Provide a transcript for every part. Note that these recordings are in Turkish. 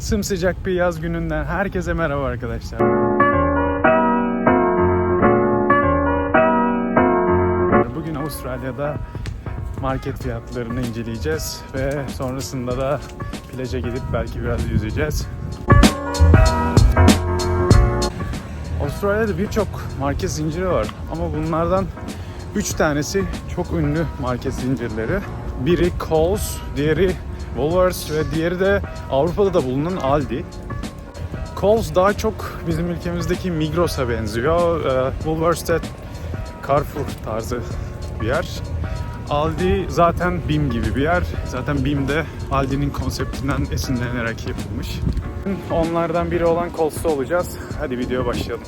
Sımsıcak bir yaz gününden herkese merhaba arkadaşlar. Bugün Avustralya'da market fiyatlarını inceleyeceğiz ve sonrasında da plaja gidip belki biraz yüzeceğiz. Avustralya'da birçok market zinciri var ama bunlardan 3 tanesi çok ünlü market zincirleri. Biri Coles, diğeri Woolworths ve diğeri de Avrupa'da da bulunan Aldi. Coles daha çok bizim ülkemizdeki Migros'a benziyor. Ee, Woolworths de Carrefour tarzı bir yer. Aldi zaten BİM gibi bir yer. Zaten BİM de Aldi'nin konseptinden esinlenerek yapılmış. Onlardan biri olan Coles'ta olacağız. Hadi videoya başlayalım.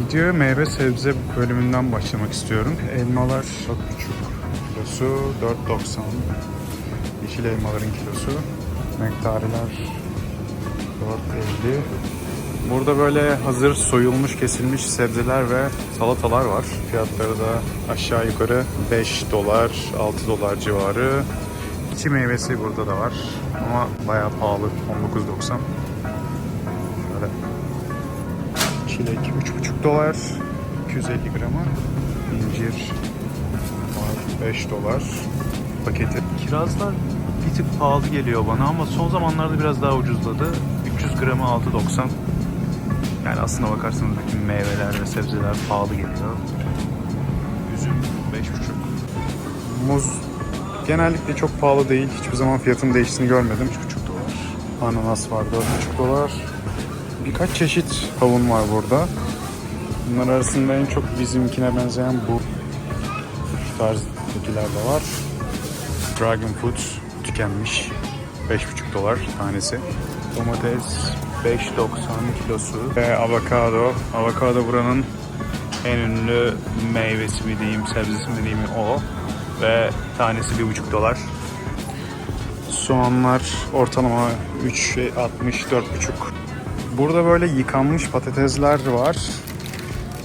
Videoya meyve sebze bölümünden başlamak istiyorum. Elmalar çok küçük. Kilosu 4.90. Yeşil elmaların kilosu. Nektariler 4.50. Burada böyle hazır soyulmuş kesilmiş sebzeler ve salatalar var. Fiyatları da aşağı yukarı 5 dolar, 6 dolar civarı. İçi meyvesi burada da var ama bayağı pahalı 19.90. Şöyle çilek 3.5 dolar 250 gramı. İncir 5 dolar paketi. Kirazlar bir tık pahalı geliyor bana ama son zamanlarda biraz daha ucuzladı. 300 gramı 6.90. Yani aslına bakarsanız bütün meyveler ve sebzeler pahalı geliyor. Üzüm 5.5. Muz genellikle çok pahalı değil. Hiçbir zaman fiyatın değiştiğini görmedim. 3.5 dolar. Ananas var 4.5 dolar. Birkaç çeşit kavun var burada. Bunlar arasında en çok bizimkine benzeyen bu şu tarzdakiler de var. Dragon Fruit tükenmiş. 5,5 dolar tanesi. Domates 5.90 kilosu. Ve avokado. Avokado buranın en ünlü meyvesi mi diyeyim, sebzesi mi diyeyim o. Ve tanesi 1,5 dolar. Soğanlar ortalama 3.60 4,5. Burada böyle yıkanmış patatesler var.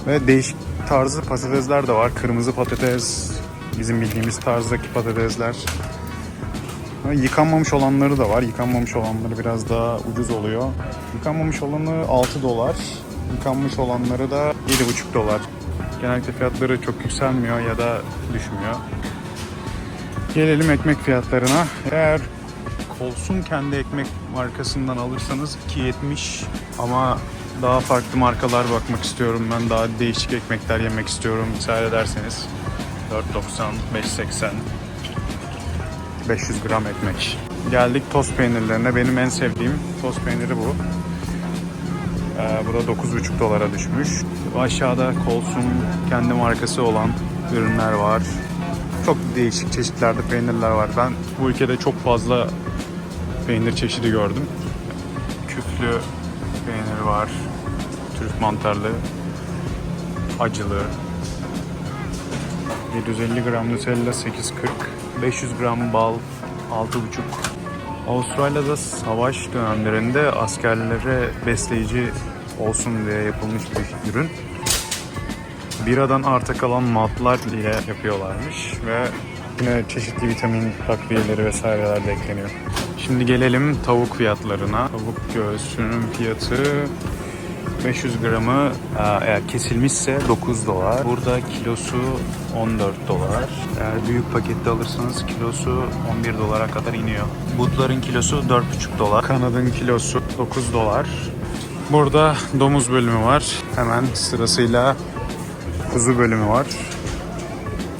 Ve değişik tarzı patatesler de var. Kırmızı patates, bizim bildiğimiz tarzdaki patatesler. Yıkanmamış olanları da var. Yıkanmamış olanları biraz daha ucuz oluyor. Yıkanmamış olanı 6 dolar. Yıkanmış olanları da 7,5 dolar. Genellikle fiyatları çok yükselmiyor ya da düşmüyor. Gelelim ekmek fiyatlarına. Eğer Coles'un kendi ekmek markasından alırsanız 2.70 ama daha farklı markalar bakmak istiyorum. Ben daha değişik ekmekler yemek istiyorum. Müsaade ederseniz 4.90, 5.80 500 gram ekmek. Geldik tost peynirlerine. Benim en sevdiğim tost peyniri bu. Ee, bu da 9,5 dolara düşmüş. Aşağıda Coles'un kendi markası olan ürünler var. Çok değişik çeşitlerde peynirler var. Ben bu ülkede çok fazla peynir çeşidi gördüm. Küflü peynir var. Türk mantarlı, acılı. 750 gram Nutella 8.40. 500 gram bal 6.5. Avustralya'da savaş dönemlerinde askerlere besleyici olsun diye yapılmış bir ürün. Biradan arta kalan maltlar ile yapıyorlarmış ve yine çeşitli vitamin takviyeleri vesaireler de ekleniyor. Şimdi gelelim tavuk fiyatlarına. Tavuk göğsünün fiyatı 500 gramı e, eğer kesilmişse 9 dolar. Burada kilosu 14 dolar. Eğer büyük pakette alırsanız kilosu 11 dolara kadar iniyor. Butların kilosu 4,5 dolar. Kanadın kilosu 9 dolar. Burada domuz bölümü var. Hemen sırasıyla kuzu bölümü var.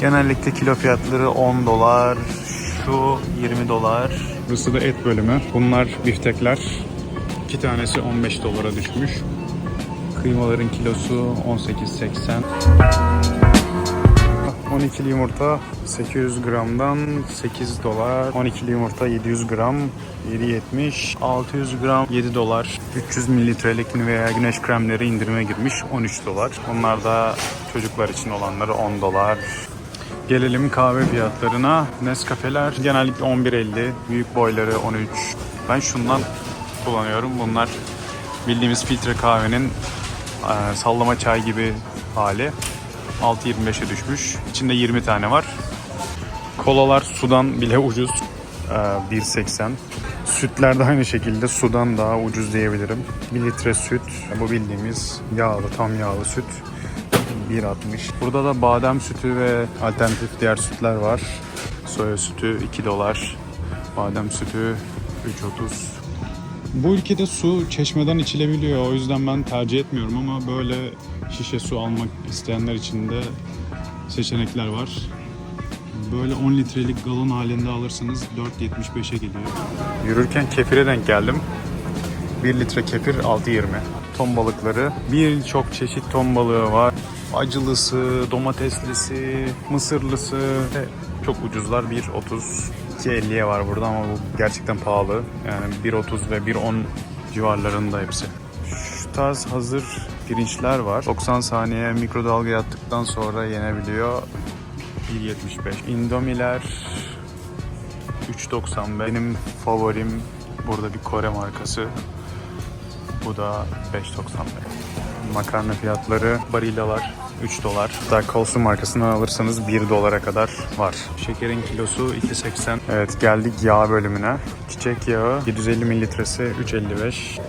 Genellikle kilo fiyatları 10 dolar, şu 20 dolar. Burası da et bölümü. Bunlar biftekler. İki tanesi 15 dolara düşmüş. Kıymaların kilosu 18.80. 12'li yumurta 800 gramdan 8 dolar. 12'li yumurta 700 gram 7.70. 600 gram 7 dolar. 300 mililitrelik Nivea güneş kremleri indirime girmiş 13 dolar. Onlar da çocuklar için olanları 10 dolar. Gelelim kahve fiyatlarına. Nescafe'ler genellikle 11.50, büyük boyları 13. Ben şundan kullanıyorum. Bunlar bildiğimiz filtre kahvenin e, sallama çay gibi hali. 6.25'e düşmüş. İçinde 20 tane var. Kolalar sudan bile ucuz. e, 1.80. Sütler de aynı şekilde sudan daha ucuz diyebilirim. 1 litre süt, bu bildiğimiz yağlı, tam yağlı süt 1.60. Burada da badem sütü ve alternatif diğer sütler var. Soya sütü 2 dolar, badem sütü 3.30. Bu ülkede su çeşmeden içilebiliyor. O yüzden ben tercih etmiyorum ama böyle şişe su almak isteyenler için de seçenekler var. Böyle 10 litrelik galon halinde alırsanız 4.75'e geliyor. Yürürken kefire denk geldim. 1 litre kefir 6.20. Ton balıkları. Birçok çeşit ton balığı var. Acılısı, domateslisi, mısırlısı. Çok ucuzlar. 1.30. 2.50'ye var burada ama bu gerçekten pahalı. Yani 1.30 ve 1.10 civarlarında hepsi. Şu tarz hazır pirinçler var. 90 saniye mikrodalgaya attıktan sonra yenebiliyor. 1.75. Indomiler 3.90. Benim favorim burada bir Kore markası. Bu da 5.95. Makarna fiyatları barillalar 3 dolar. Hatta Coleslaw markasından alırsanız 1 dolara kadar var. Şekerin kilosu 2.80. Evet geldik yağ bölümüne. Çiçek yağı 750 mililitresi 3.55.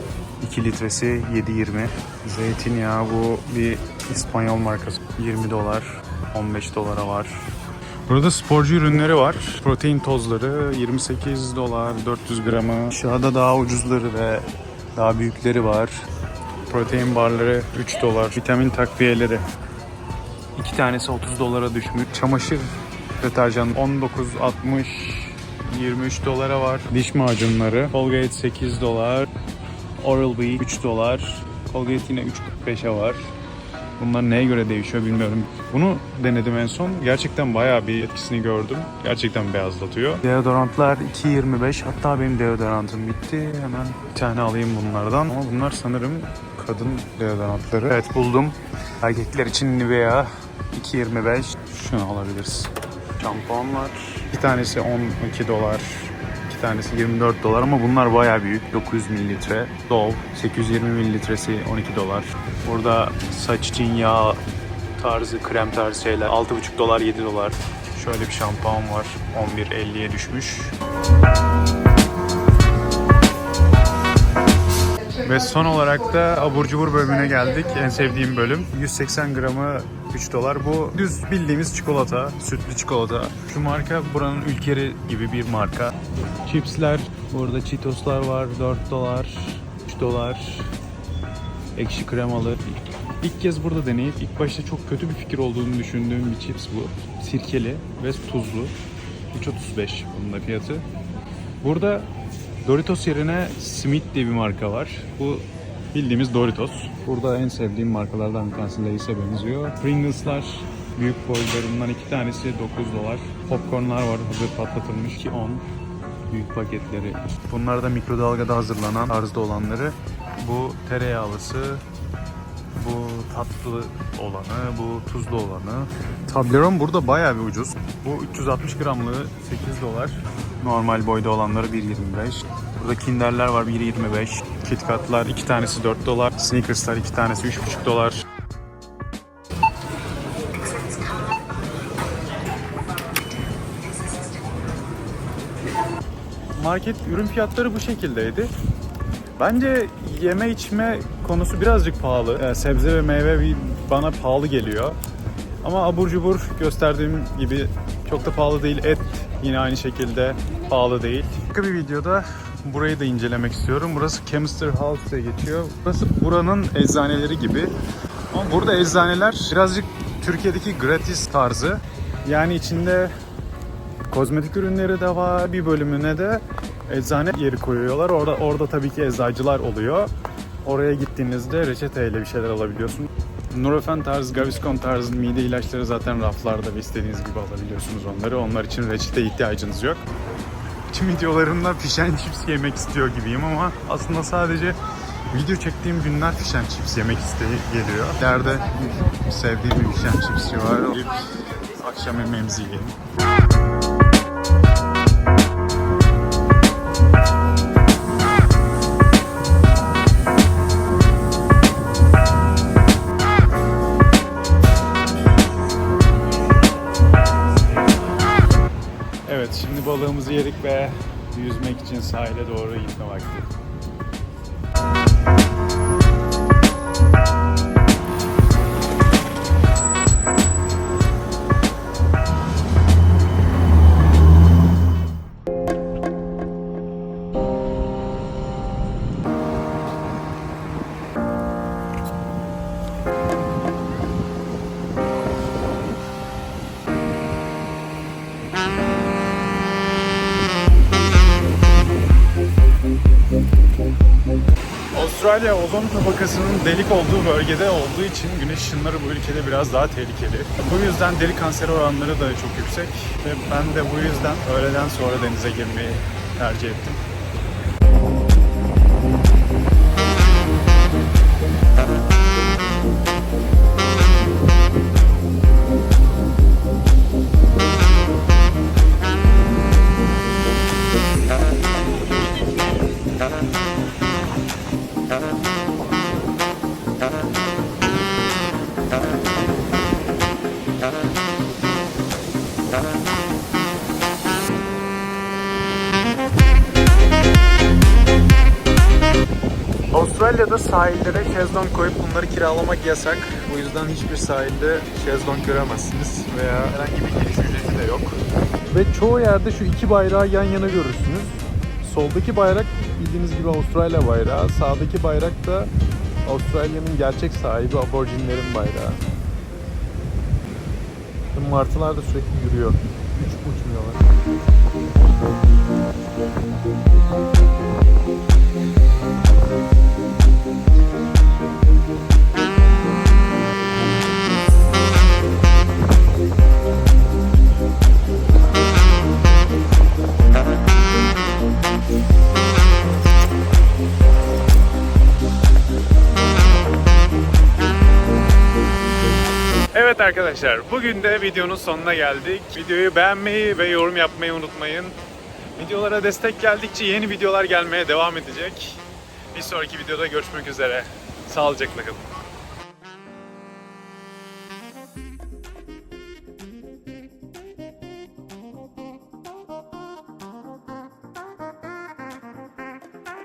2 litresi 7.20. Zeytinyağı bu bir İspanyol markası. 20 dolar. 15 dolara var. Burada sporcu ürünleri var. Protein tozları 28 dolar 400 gramı. Aşağıda daha ucuzları ve daha büyükleri var. Protein barları 3 dolar. Vitamin takviyeleri. İki tanesi 30 dolara düşmüş. Çamaşır deterjan 19.60 23 dolara var. Diş macunları Colgate 8 dolar. Oral-B 3 dolar. Colgate yine 3.45'e var. Bunlar neye göre değişiyor bilmiyorum. Bunu denedim en son. Gerçekten bayağı bir etkisini gördüm. Gerçekten beyazlatıyor. Deodorantlar 2.25. Hatta benim deodorantım bitti. Hemen bir tane alayım bunlardan. Ama bunlar sanırım kadın deodorantları. Evet buldum. Erkekler için Nivea 2.25. Şunu alabiliriz. Şampuanlar. Bir tanesi 12 dolar. İki tanesi 24 dolar ama bunlar bayağı büyük. 900 mililitre. Dove 820 mililitresi 12 dolar. Burada saç için yağ tarzı, krem tarzı şeyler 6,5 dolar 7 dolar. Şöyle bir şampuan var. 11.50'ye düşmüş. Ve son olarak da abur cubur bölümüne geldik. En sevdiğim bölüm. 180 gramı 3 dolar. Bu düz bildiğimiz çikolata, sütlü çikolata. Şu marka buranın ülkeri gibi bir marka. Chipsler, burada Cheetos'lar var 4 dolar, 3 dolar. Ekşi kremalı. İlk kez burada deneyip ilk başta çok kötü bir fikir olduğunu düşündüğüm bir chips bu. Sirkeli ve tuzlu. 3.35 bunun da fiyatı. Burada Doritos yerine Smith diye bir marka var. Bu bildiğimiz Doritos. Burada en sevdiğim markalardan bir tanesi Lay's'e benziyor. Pringles'lar büyük boylarından iki tanesi 9 dolar. Popcornlar var hazır patlatılmış ki 10 büyük paketleri. Bunlar da mikrodalgada hazırlanan tarzda olanları. Bu tereyağlısı, bu tatlı olanı, bu tuzlu olanı. Toblerone burada bayağı bir ucuz. Bu 360 gramlığı 8 dolar. Normal boyda olanları 1.25. Burada Kinder'ler var 1.25. KitKat'lar iki tanesi 4 dolar. Snickers'lar iki tanesi 3.5 dolar. Market ürün fiyatları bu şekildeydi. Bence yeme içme konusu birazcık pahalı. Ee, sebze ve meyve bana pahalı geliyor. Ama abur cubur gösterdiğim gibi çok da pahalı değil. Et yine aynı şekilde pahalı değil. Başka bir videoda burayı da incelemek istiyorum. Burası Chemistry House diye geçiyor. Burası buranın eczaneleri gibi. Ama burada eczaneler birazcık Türkiye'deki gratis tarzı. Yani içinde kozmetik ürünleri de var. Bir bölümüne de eczane yeri koyuyorlar. Orada orada tabii ki eczacılar oluyor. Oraya gittiğinizde reçeteyle bir şeyler alabiliyorsunuz. Nurofen tarzı, Gaviscon tarzı mide ilaçları zaten raflarda ve istediğiniz gibi alabiliyorsunuz onları. Onlar için reçete ihtiyacınız yok. Tüm videolarımda pişen chips yemek istiyor gibiyim ama aslında sadece video çektiğim günler pişen chips yemek isteği geliyor. İleride sevdiğim bir pişen chipsçi var. Akşam yemeğimizi yiyelim. Balığımızı yedik ve yüzmek için sahile doğru gitme vakti. Avustralya ozon tabakasının delik olduğu bölgede olduğu için güneş ışınları bu ülkede biraz daha tehlikeli. Bu yüzden deri kanseri oranları da çok yüksek ve ben de bu yüzden öğleden sonra denize girmeyi tercih ettim. Şezlong koyup bunları kiralamak yasak. Bu yüzden hiçbir sahilde şezlong göremezsiniz veya herhangi bir giriş ücreti de yok. Ve çoğu yerde şu iki bayrağı yan yana görürsünüz. Soldaki bayrak bildiğiniz gibi Avustralya bayrağı, sağdaki bayrak da Avustralya'nın gerçek sahibi aborjinlerin bayrağı. Martılar da sürekli yürüyor. Hiç uçmuyorlar. Arkadaşlar, bugün de videonun sonuna geldik. Videoyu beğenmeyi ve yorum yapmayı unutmayın. Videolara destek geldikçe yeni videolar gelmeye devam edecek. Bir sonraki videoda görüşmek üzere. Sağlıcakla kalın.